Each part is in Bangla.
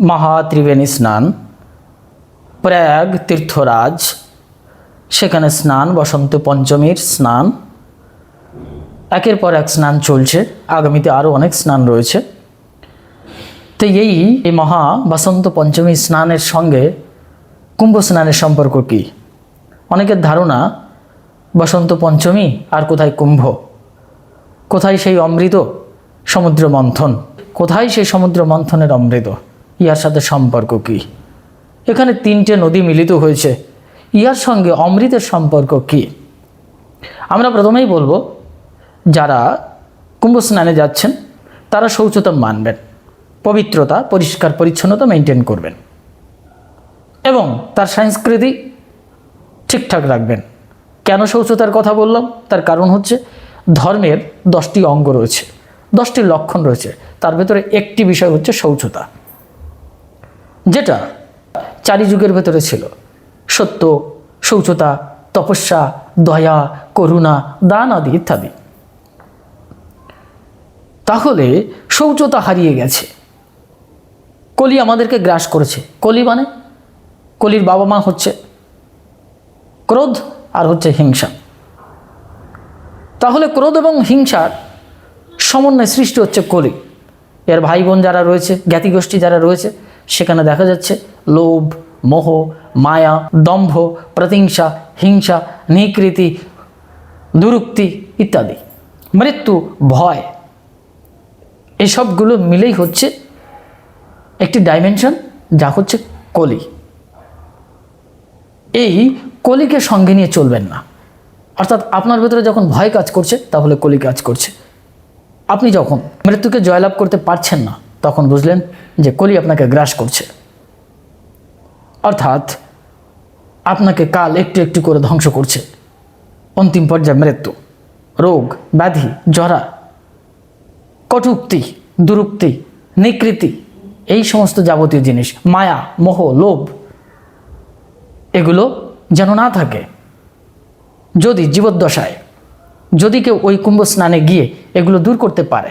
মহাত্রিবেণী স্নান, প্রয়াগ তীর্থরাজ, সেখানে স্নান, বসন্ত পঞ্চমীর স্নান। একের পর এক স্নান চলছে, আগামীতে আরও অনেক স্নান রয়েছে। তো এই এই মহা বসন্ত পঞ্চমী স্নানের সঙ্গে কুম্ভ স্নানের সম্পর্ক কী? অনেকের ধারণা, বসন্ত পঞ্চমী আর কোথায় কুম্ভ? কোথায় সেই অমৃত সমুদ্র মন্থন? কোথায় সেই সমুদ্র মন্থনের অমৃত? ইহার সাথে সম্পর্ক কী? এখানে তিনটে নদী মিলিত হয়েছে। ইহার সঙ্গে অমৃতের সম্পর্ক কী? আমরা প্রথমেই বলব, যারা কুম্ভ স্নানে যাচ্ছেন, তারা শৌচতা মানবেন। পবিত্রতা, পরিষ্কার, পরিচ্ছন্নতা মেনটেন করবেন। এবং তার সংস্কৃতি ঠিকঠাক রাখবেন। কেন শৌচতার কথা বললাম? তার কারণ হচ্ছে ধর্মের দশটি অঙ্গ রয়েছে, দশটি লক্ষণ রয়েছে। তার ভেতরে একটি বিষয় হচ্ছে শৌচতা। যেটা চারি যুগের ভেতরে ছিল। সত্য, শৌচতা, তপস্যা, দয়া, করুণা, দান আদি ইত্যাদি। তাহলে শৌচতা হারিয়ে গেছে। কলি আমাদেরকে গ্রাস করেছে। কলি মানে? কলির বাবা মা হচ্ছে ক্রোধ আর হচ্ছে হিংসা। তাহলে ক্রোধ এবং হিংসার সমন্বয় সৃষ্টি হচ্ছে কলি। এর ভাই বোন যারা রয়েছে, জ্ঞাতিগোষ্ঠী যারা রয়েছে সেখানে দেখা যাচ্ছে লোভ, মোহ, মায়া, দম্ভ, প্রতিহিংসা, হিংসা, নিকৃতি, দুরুক্তি ইত্যাদি। মৃত্যু, ভয়, এসবগুলো মিলেই হচ্ছে একটি ডাইমেনশন যা হচ্ছে কলি। এই কলিকে সঙ্গে নিয়ে চলবেন না। অর্থাৎ আপনার ভেতরে যখন ভয় কাজ করছে, তাহলে কলি কাজ করছে। আপনি যখন মৃত্যুকে জয়লাভ করতে পারছেন না তখন বুঝলেন যে কলি আপনাকে গ্রাস করছে। অর্থাৎ আপনাকে কাল একটু একটু করে ধ্বংস করছে। অন্তিম পর্যায়ে মৃত্যু, রোগ, ব্যাধি, জরা, কটুক্তি, দুরুক্তি, নিকৃতি, এই সমস্ত যাবতীয় জিনিস, মায়া, মোহ, লোভ, এগুলো যেন না থাকে। যদি জীবদ্দশায়, যদি কেউ ওই কুম্ভ স্নানে গিয়ে এগুলো দূর করতে পারে,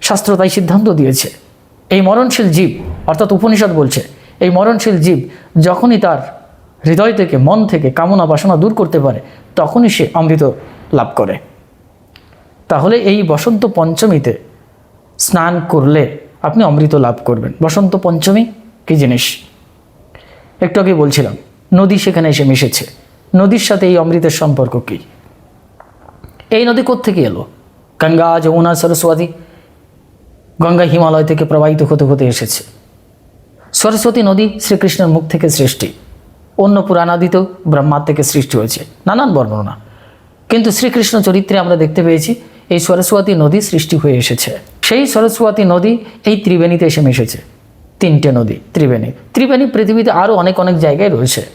শাস্ত্র তাই সিদ্ধান্ত দিয়েছে। এই মরণশীল জীব, অর্থাৎ উপনিষদ বলছে, এই মরণশীল জীব যখনই তার হৃদয় থেকে, মন থেকে কামনা বাসনা দূর করতে পারে, তখনই সে অমৃত লাভ করে। তাহলে এই বসন্ত পঞ্চমীতে স্নান করলে আপনি অমৃত লাভ করবেন। বসন্ত পঞ্চমী, কি জিনিস? একটু আগে বলছিলাম, নদী সেখানে এসে মিশেছে। নদীর সাথে এই অমৃতের সম্পর্ক কী? এই নদী কোত্থেকে এলো? গঙ্গা, যমুনা, সরস্বতী। গঙ্গা হিমালয় থেকে প্রবাহিত হতে হতে এসেছে। সরস্বতী নদী শ্রীকৃষ্ণের মুখ থেকে সৃষ্টি। অন্য পুরাণাদিতেও ব্রহ্মার থেকে সৃষ্টি হয়েছে। নানান বর্ণনা। কিন্তু শ্রীকৃষ্ণ চরিত্রে আমরা দেখতে পেয়েছি, এই সরস্বতী নদী সৃষ্টি হয়ে এসেছে। সেই সরস্বতী নদী এই ত্রিবেণীতে এসে মিশেছে। তিনটে নদী, ত্রিবেণী। ত্রিবেণী পৃথিবীতে আরও অনেক অনেক জায়গায় রয়েছে।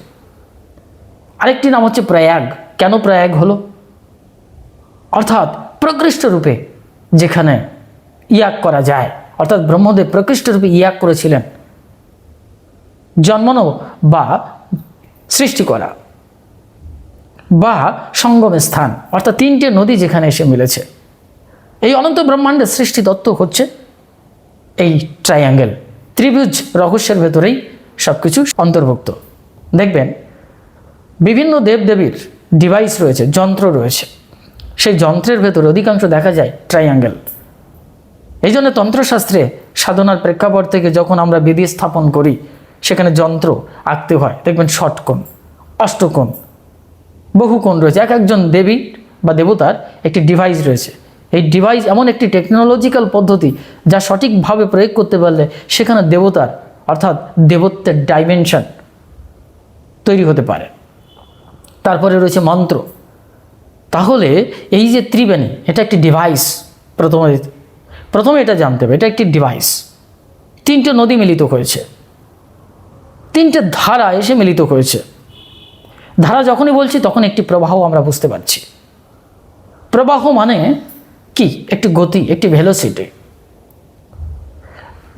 আরেকটি নাম হচ্ছে প্রয়াগ। কেন প্রয়াগ হলো? অর্থাৎ প্রকৃষ্ট রূপে, যেখানে ইয়াগ করা যায়। অর্থাৎ ব্রহ্মদেব প্রকৃষ্ট রূপে ইয়াগ করেছিলেন। জন্মানো বা সৃষ্টি করা বা সঙ্গমের স্থান। অর্থাৎ তিনটে নদী যেখানে এসে মিলেছে। এই অনন্ত ব্রহ্মাণ্ডের সৃষ্টি তত্ত্ব হচ্ছে এই ট্রায়াঙ্গেল ত্রিভুজ রহস্যের ভেতরেই সব কিছু অন্তর্ভুক্ত। দেখবেন, বিভিন্ন দেবদেবীর ডিভাইস রয়েছে, যন্ত্র রয়েছে। সেই যন্ত্রের ভেতরে অধিকাংশ দেখা যায় ট্রায়াঙ্গেল এই জন্য তন্ত্রশাস্ত্রে সাধনার প্রেক্ষাপট থেকে যখন আমরা বিধি স্থাপন করি, সেখানে যন্ত্র আঁকতে হয়। দেখবেন ষটকোণ, অষ্টকোণ বহু কোণ রয়েছে। এক একজন দেবী বা দেবতার একটি ডিভাইস রয়েছে। এই ডিভাইস এমন একটি টেকনোলজিক্যাল পদ্ধতি যা সঠিকভাবে প্রয়োগ করতে পারলে সেখানে দেবতার, অর্থাৎ দেবত্বের ডাইমেনশন তৈরি হতে পারে। তারপরে রয়েছে মন্ত্র। তাহলে এই যে ত্রিবেণী, এটা একটি ডিভাইস প্রথমে প্রথমে এটা জানতে হবে, এটা একটি ডিভাইস তিনটে নদী মিলিত হয়েছে। তিনটে ধারা এসে মিলিত হয়েছে। ধারা যখনই বলছি, তখন একটি প্রবাহ আমরা বুঝতে পারছি। প্রবাহ মানে কি? একটি গতি, একটি ভেলোসিটি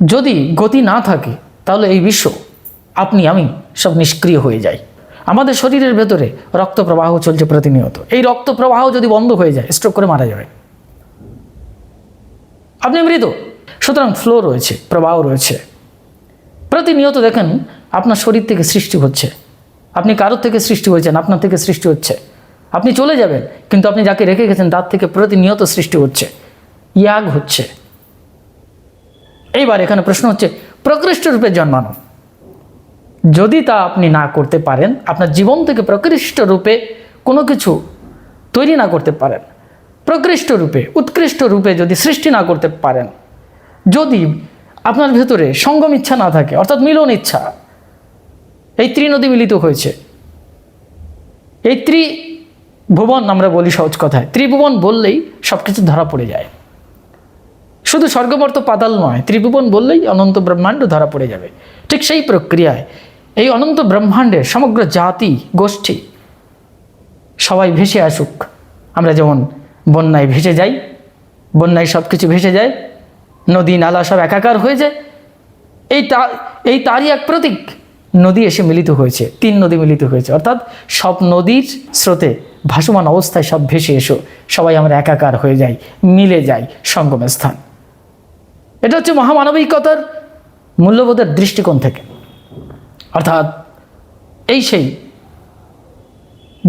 যদি গতি না থাকে, তাহলে এই বিশ্ব, আপনি, আমি সব নিষ্ক্রিয় হয়ে যাই। আমাদের শরীরের ভেতরে রক্ত প্রবাহ চলছে প্রতিনিয়ত। এই রক্ত প্রবাহ যদি বন্ধ হয়ে যায় স্ট্রোক করে মারা যাবে। আপনি মৃত সুতরাং ফ্লো রয়েছে, প্রবাহ রয়েছে। প্রতিনিয়ত দেখেন আপনার শরীর থেকে সৃষ্টি হচ্ছে। আপনি কারোর থেকে সৃষ্টি হয়েছেন, আপনার থেকে সৃষ্টি হচ্ছে। আপনি চলে যাবেন, কিন্তু আপনি যাকে রেখে গেছেন তার থেকে প্রতিনিয়ত সৃষ্টি হচ্ছে। ইয়াগ হচ্ছে। এইবার এখানে প্রশ্ন হচ্ছে, প্রকৃষ্ট রূপে জন্মানো। যদি তা আপনি না করতে পারেন, আপনার জীবন থেকে প্রকৃষ্ট রূপে কোনো কিছু তৈরি না করতে পারেন। প্রকৃষ্ট রূপে, উৎকৃষ্ট রূপে যদি সৃষ্টি না করতে পারেন, যদি আপনার ভেতরে সঙ্গম ইচ্ছা না থাকে, অর্থাৎ মিলন ইচ্ছা, এই ত্রিনদী মিলিত হয়েছে। এই ত্রি ভুবন আমরা বলি সহজ কথায়। ত্রিভুবন বললেই সব কিছু ধরা পড়ে যায়। শুধু স্বর্গবর্ত পাতাল নয়, ত্রিভুবন বললেই অনন্ত ব্রহ্মাণ্ড ধরা পড়ে যাবে। ঠিক সেই প্রক্রিয়ায় এই অনন্ত ব্রহ্মাণ্ডের সমগ্র জাতি, গোষ্ঠী সবাই ভেসে আসুক। আমরা যেমন বন্যায় ভেসে যাই বন্যায় সব কিছু ভেসে যায়, নদী নালা সব একাকার হয়ে যায়। এই তা, এই তারই এক প্রতীক, নদী এসে মিলিত হয়েছে, তিন নদী মিলিত হয়েছে। অর্থাৎ সব নদীর স্রোতে ভাসমান অবস্থায় সব ভেসে এসো, সবাই আমরা একাকার হয়ে যাই, মিলে যাই সঙ্গমের স্থান। এটা হচ্ছে মহামানবিকতার মূল্যবোধের দৃষ্টিকোণ থেকে। অর্থাৎ এই সেই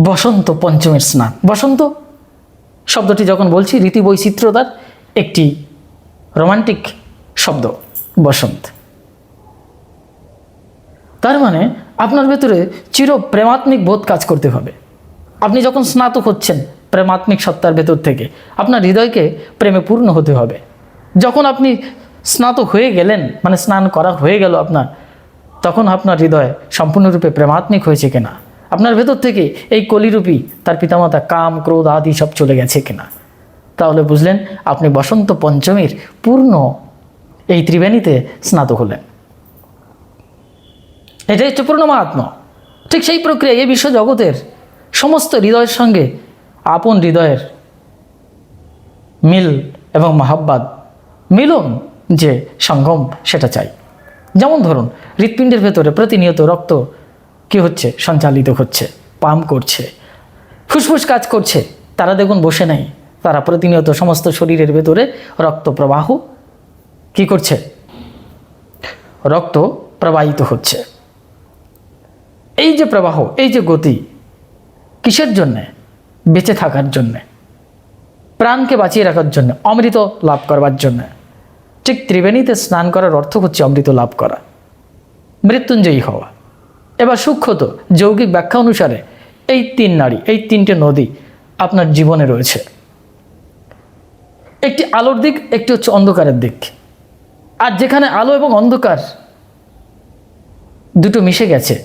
বসন্ত পঞ্চমের স্নান। বসন্ত শব্দটি যখন বলছি রীতি বৈচিত্র্যতার একটি রোমান্টিক শব্দ, বসন্ত। তার মানে আপনার ভেতরে চির প্রেমাত্মিক বোধ কাজ করতে হবে। আপনি যখন স্নাতক হচ্ছেন, প্রেমাত্মিক সত্তার ভেতর থেকে আপনার হৃদয়কে প্রেমে পূর্ণ হতে হবে। যখন আপনি স্নাতক হয়ে গেলেন মানে স্নান করা হয়ে গেল আপনার, তখন আপনার হৃদয় সম্পূর্ণরূপে প্রেমাত্মিক হয়েছে কিনা? আপনার ভেতর থেকে এই কলিরূপী তার পিতামাতা কাম, ক্রোধ আদি সব চলে গেছে কিনা? তাহলে বুঝলেন, আপনি বসন্ত পঞ্চমীর পূর্ণ এই ত্রিবেণীতে স্নাতক হলেন। এটাই হচ্ছে পূর্ণ মাহাত্মা ঠিক সেই প্রক্রিয়া এই বিশ্ব জগতের সমস্ত হৃদয়ের সঙ্গে আপন হৃদয়ের মিল এবং মাহাব্বাদ মিলন যে সঙ্গম সেটা চাই। যেমন ধরুন, হৃৎপিণ্ডের ভেতরে প্রতিনিয়ত রক্ত কি হচ্ছে? সঞ্চালিত হচ্ছে, পাম্প করছে, ফুসফুস কাজ করছে। তারা দেখুন বসে নাই। তারা প্রতিনিয়ত সমস্ত শরীরের ভেতরে রক্ত প্রবাহ কি করছে? রক্ত প্রবাহিত হচ্ছে। এই যে প্রবাহ, এই যে গতি, কিসের জন্যে? বেঁচে থাকার জন্যে। প্রাণকে বাঁচিয়ে রাখার জন্য, অমৃত লাভ করবার জন্য। ঠিক ত্রিবেণীতে স্নান করার অর্থ হচ্ছে অমৃত লাভ করা। মৃত্যুঞ্জয়ী হওয়া। এবার সূক্ষ্মত যৌগিক ব্যাখ্যা অনুসারে এই তিন নারী, এই তিনটে নদী আপনার জীবনে রয়েছে। একটি আলোর দিক, একটি হচ্ছে অন্ধকারের দিক। আর যেখানে আলো এবং অন্ধকার দুটো মিশে গেছে,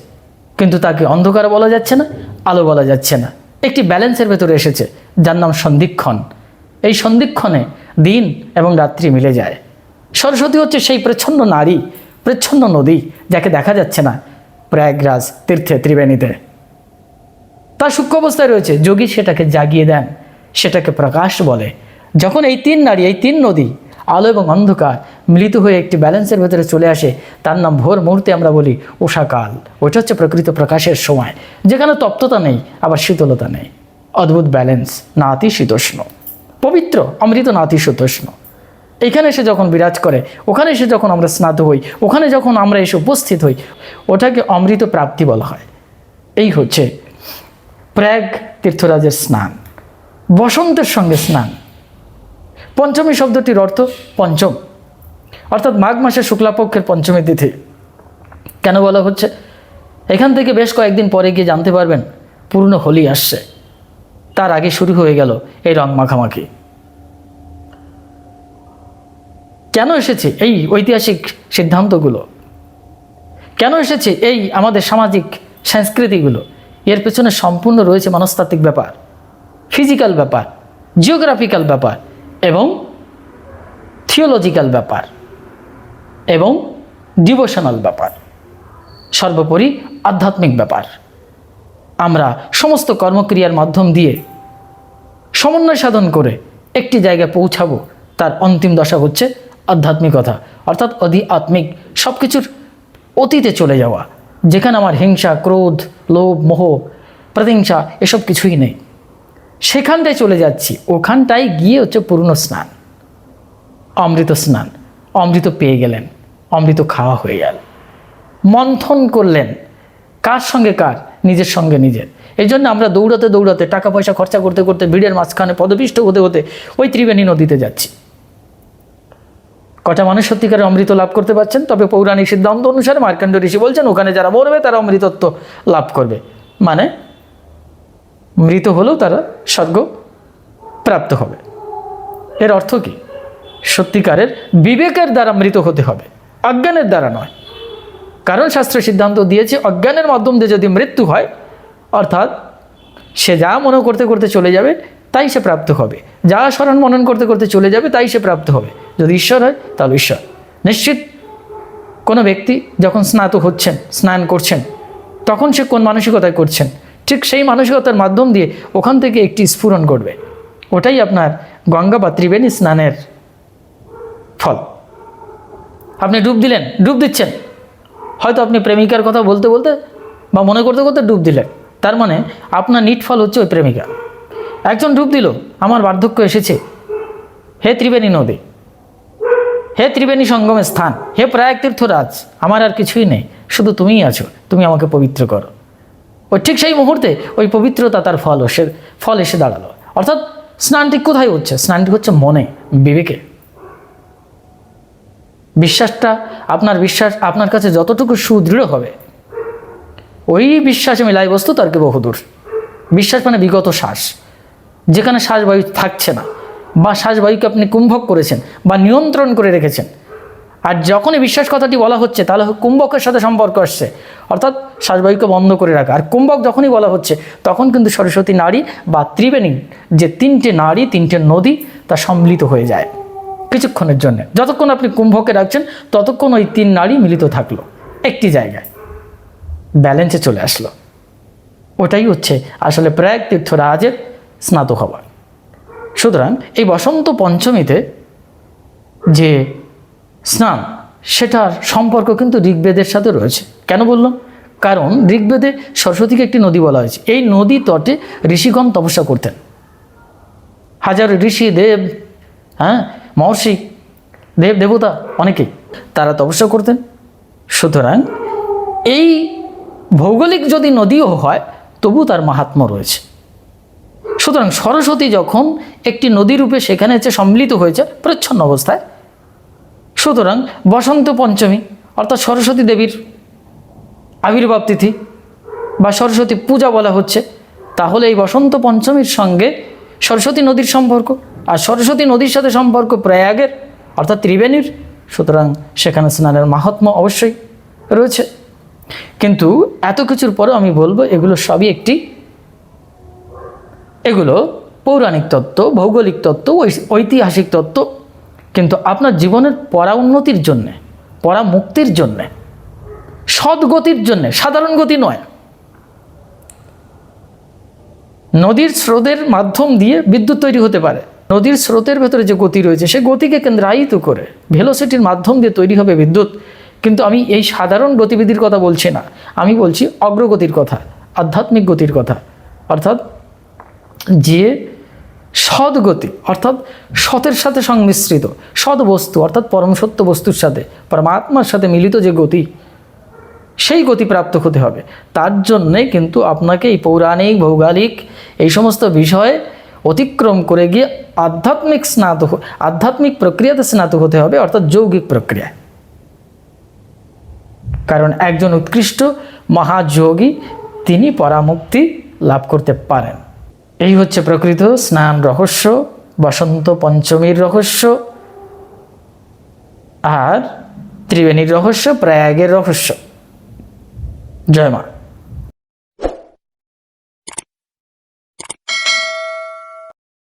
কিন্তু তাকে অন্ধকার বলা যাচ্ছে না, আলো বলা যাচ্ছে না। একটি ব্যালেন্সের ভেতরে এসেছে, যার নাম সন্ধিক্ষণ। এই সন্ধিক্ষণে দিন এবং রাত্রি মিলে যায়। সরস্বতী হচ্ছে সেই প্রচ্ছন্ন নারী, প্রচ্ছন্ন নদী, যাকে দেখা যাচ্ছে না। প্রয়াগরাজ তীর্থে ত্রিবেণীতে। তার সূক্ষ্ম অবস্থায় রয়েছে, যোগী সেটাকে জাগিয়ে দেন, সেটাকে প্রকাশ বলে। যখন এই তিন নারী, এই তিন নদী, আলো এবং অন্ধকার মিলিত হয়ে একটি ব্যালেন্সের ভেতরে চলে আসে, তার নাম ভোর মুহূর্তে আমরা বলি উষাকাল ওইটা হচ্ছে প্রকৃত প্রকাশের সময়, যেখানে তপ্ততা নেই, আবার শীতলতা নেই। অদ্ভুত ব্যালেন্স নাতি শীতোষ্ণ পবিত্র, অমৃত নাতি শীতোষ্ণ এখানে এসে যখন বিরাজ করে, ওখানে এসে যখন আমরা স্নাত হই, ওখানে যখন আমরা এসে উপস্থিত হই, ওটাকে অমৃত প্রাপ্তি বলা হয়। এই হচ্ছে প্রয়াগ তীর্থরাজের স্নান, বসন্তের সঙ্গে স্নান। পঞ্চমী শব্দটির অর্থ পঞ্চম। অর্থাৎ মাঘ মাসের শুক্লাপক্ষের পঞ্চমী তিথি। কেন বলা হচ্ছে? এখান থেকে বেশ কয়েকদিন পরে গিয়ে জানতে পারবেন, পূর্ণ হোলি আসছে। তার আগে শুরু হয়ে গেল এই রং মাখামাখি। কেন এসেছে এই ঐতিহাসিক সিদ্ধান্তগুলো? কেন এসেছে এই আমাদের সামাজিক সংস্কৃতিগুলো? এর পেছনে সম্পূর্ণ রয়েছে মনস্তাত্ত্বিক ব্যাপার ফিজিক্যাল ব্যাপার জিওগ্রাফিক্যাল ব্যাপার এবং থিওলজিক্যাল ব্যাপার এবং ডিভোশনাল ব্যাপার। সর্বোপরি আধ্যাত্মিক ব্যাপার। আমরা সমস্ত কর্মক্রিয়ার মাধ্যম দিয়ে সমন্বয় সাধন করে একটি জায়গায় পৌঁছাবো, তার অন্তিম দশা হচ্ছে আধ্যাত্মিকতা অর্থাৎ অধি আত্মিক সব কিছুর অতীতে চলে যাওয়া, যেখানে আমার হিংসা, ক্রোধ, লোভ, মোহ, প্রতিহিংসা এসব কিছুই নেই। সেখানটায় চলে যাচ্ছি, ওখানটায় গিয়ে হচ্ছে পূর্ণ স্নান। অমৃত স্নান, অমৃত পেয়ে গেলেন, অমৃত খাওয়া হয়ে গেল। মন্থন করলেন, কার সঙ্গে কার? নিজের সঙ্গে নিজের। এই জন্য আমরা দৌড়াতে দৌড়াতে টাকা পয়সা খরচা করতে করতে, ভিড়ের মাঝখানে পদপিষ্ট হতে হতে ওই ত্রিবেণী নদীতে যাচ্ছি। কটা মানুষ সত্যিকারের অমৃত লাভ করতে পারছেন? তবে পৌরাণিক সিদ্ধান্ত অনুসারে মার্কাণ্ড ঋষি বলছেন, ওখানে যারা মরবে, তারা অমৃতত্ব লাভ করবে। মানে মৃত হলেও তারা স্বর্গ প্রাপ্ত হবে। এর অর্থ কি? সত্যিকারের বিবেকের দ্বারা মৃত হতে হবে, অজ্ঞানের দ্বারা নয়। কারণ শাস্ত্র সিদ্ধান্ত দিয়েছে, অজ্ঞানের মাধ্যম দিয়ে যদি মৃত্যু হয়, অর্থাৎ সে যা মনে করতে করতে চলে যাবে, তাই সে প্রাপ্ত হবে। যা স্মরণ মনন করতে করতে চলে যাবে, তাই সে প্রাপ্ত হবে। যদি ঈশ্বর হয়, তাহলে ঈশ্বর। নিশ্চিত কোনো ব্যক্তি যখন স্নাত হচ্ছেন, স্নান করছেন, তখন সে কোন মানসিকতায় করছেন? ঠিক সেই মানসিকতার মাধ্যম দিয়ে ওখান থেকে একটি স্ফুরণ ঘটবে। ওটাই আপনার গঙ্গা বা ত্রিবেণী স্নানের ফল। আপনি ডুব দিলেন, ডুব দিচ্ছেন। হয়তো আপনি প্রেমিকার কথা বলতে বলতে বা মনে করতে করতে ডুব দিলেন। তার মানে আপনার নিট ফল হচ্ছে ওই প্রেমিকা। একজন ডুব দিল, আমার বার্ধক্য এসেছে। হে ত্রিবেণী নদী হে ত্রিবেণী সঙ্গমের স্থান, হে প্রয়াগ তীর্থরাজ, আমার আর কিছুই নেই, শুধু তুমিই আছো, তুমি আমাকে পবিত্র করো। ওই ঠিক সেই মুহূর্তে ওই পবিত্রতা তার ফল এসে ফল এসে দাঁড়াল। অর্থাৎ স্নানটি কোথায় হচ্ছে? স্নানটি হচ্ছে মনে, বিবেকে। বিশ্বাসটা, আপনার বিশ্বাস, আপনার কাছে যতটুকু সুদৃঢ় হবে, ওই বিশ্বাসে মিলাই বস্তু তর্কে বহুদূর। বিশ্বাস মানে বিগত শ্বাস, যেখানে শ্বাসবায়ু থাকছে না। বা শ্বাসবায়ুকে আপনি কুম্ভক করেছেন বা নিয়ন্ত্রণ করে রেখেছেন। আর যখনই বিশ্বাস কথাটি বলা হচ্ছে, তাহলে কুম্ভকের সাথে সম্পর্ক আসছে। অর্থাৎ শ্বাসবায়ুকে বন্ধ করে রাখা। আর কুম্ভক যখনই বলা হচ্ছে, তখন কিন্তু সরস্বতী নারী বা ত্রিবেণী, যে তিনটে নারী, তিনটে নদী, তা সম্মিলিত হয়ে যায় কিছুক্ষণের জন্য। যতক্ষণ আপনি কুম্ভকে রাখছেন, ততক্ষণ ওই তিন নারী মিলিত থাকল। একটি জায়গায় ব্যালেন্সে চলে আসলো। ওটাই হচ্ছে আসলে প্রয়াগ তীর্থরাজের স্নাত হওয়া সুতরাং এই বসন্ত পঞ্চমীতে যে স্নান, সেটার সম্পর্ক কিন্তু ঋগ্বেদের সাথে রয়েছে। কেন বললাম কারণ ঋগ্বেদে সরস্বতীকে একটি নদী বলা হয়েছে। এই নদী তটে ঋষিগণ তপস্যা করতেন। হাজার ঋষি, দেব হ্যাঁ মহর্ষি, দেব, দেবতা, অনেকেই তারা তপস্যা করতেন। সুতরাং এই ভৌগোলিক যদি নদীও হয়, তবু তার মাহাত্ম্য রয়েছে। সুতরাং সরস্বতী যখন একটি নদী রূপে সেখানে এসে সম্মিলিত হয়েছে, প্রচ্ছন্ন অবস্থায়। সুতরাং বসন্ত পঞ্চমী, অর্থাৎ সরস্বতী দেবীর আবির্ভাব তিথি বা সরস্বতী পূজা বলা হচ্ছে, তাহলে এই বসন্ত পঞ্চমীর সঙ্গে সরস্বতী নদীর সম্পর্ক আর সরস্বতী নদীর সাথে সম্পর্ক প্রয়াগের, অর্থাৎ ত্রিবেণীর, সুতরাং সেখানে স্নানের মাহাত্ম্য অবশ্যই রয়েছে। কিন্তু এত কিছুর পরেও আমি বলব, এগুলো সবই একটি এগুলো পৌরাণিক তত্ত্ব, ভৌগোলিক তত্ত্ব ঐতিহাসিক তত্ত্ব, কিন্তু আপনার জীবনের পরা উন্নতির জন্যে পরা মুক্তির জন্যে, সদ্গতির জন্যে, সাধারণ গতি নয়। নদীর স্রোতের মাধ্যম দিয়ে বিদ্যুৎ তৈরি হতে পারে। নদীর স্রোতের ভেতরে যে গতি রয়েছে, সে গতিকে কেন্দ্রায়িত করে ভেলোসিটির মাধ্যম দিয়ে তৈরি হবে বিদ্যুৎ। কিন্তু আমি এই সাধারণ গতিবিধির কথা বলছি না। আমি বলছি অগ্রগতির কথা, আধ্যাত্মিক গতির কথা। অর্থাৎ যে সদ্গতি, অর্থাৎ সতের সাথে সংমিশ্রিত সৎ বস্তু অর্থাৎ পরম সত্য বস্তুর সাথে, পরমাত্মার সাথে মিলিত যে গতি, সেই গতি প্রাপ্ত হতে হবে। তার জন্যে কিন্তু আপনাকে এই পৌরাণিক, ভৌগোলিক এই সমস্ত বিষয়ে অতিক্রম করে গিয়ে আধ্যাত্মিক স্নাত হ- আধ্যাত্মিক প্রক্রিয়াতে স্নাত হতে হবে, অর্থাৎ যৌগিক প্রক্রিয়া কারণ একজন উৎকৃষ্ট মহাযোগী, তিনি পরামুক্তি লাভ করতে পারেন। এই হচ্ছে প্রকৃত স্নান রহস্য, বসন্ত পঞ্চমীর রহস্য, আর ত্রিবেণীর রহস্য, প্রয়াগের রহস্য। জয় মা।